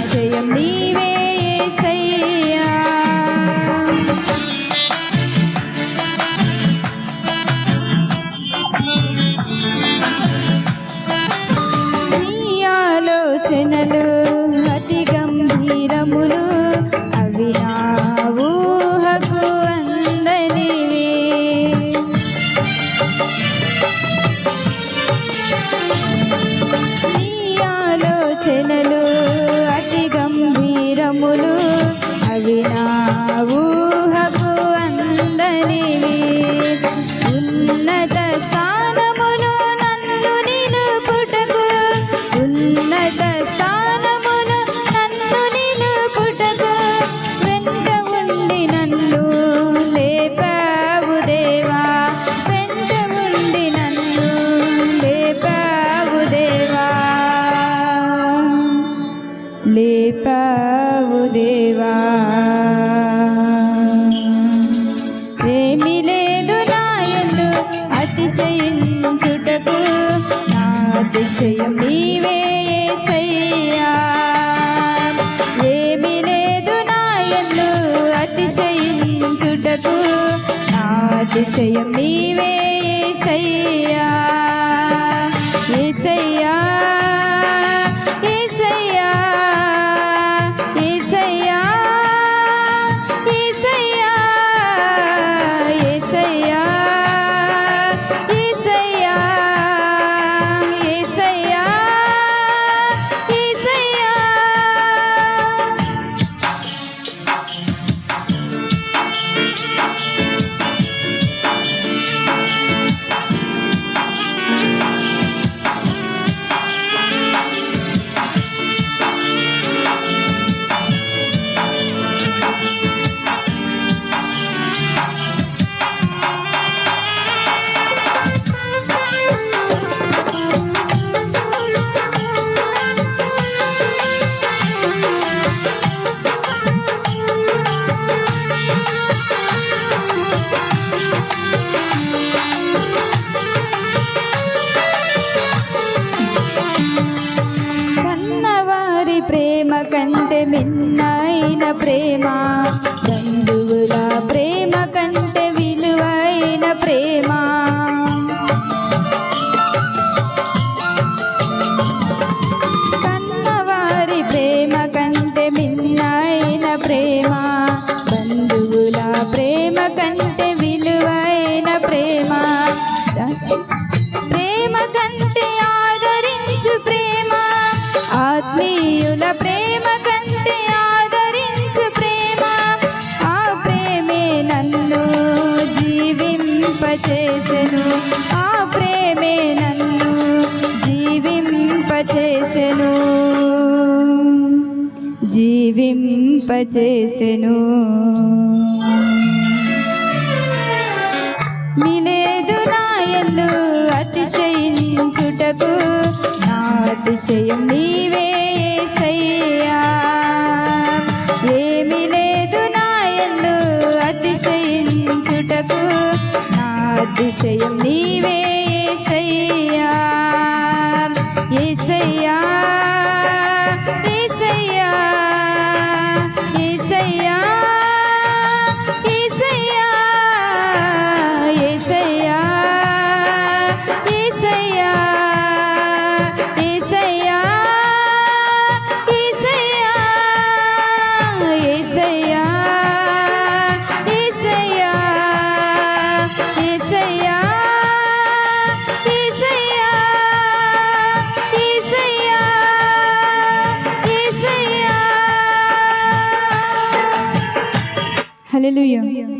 岁月里。అతిశయం నీవే కంటే నిన్నైన ప్రేమ బంధువుల ప్రేమ కంటే విలువైన ప్రేమ. జీవింపచేసెను మిలేదు నాయందు అతిశయించుటకు నా అతిశయం నీవే సయ్యా ఏమి లేదు నాయందు అతిశయించుటకు నా అతిశయం నీవే Hallelujah. Hallelujah.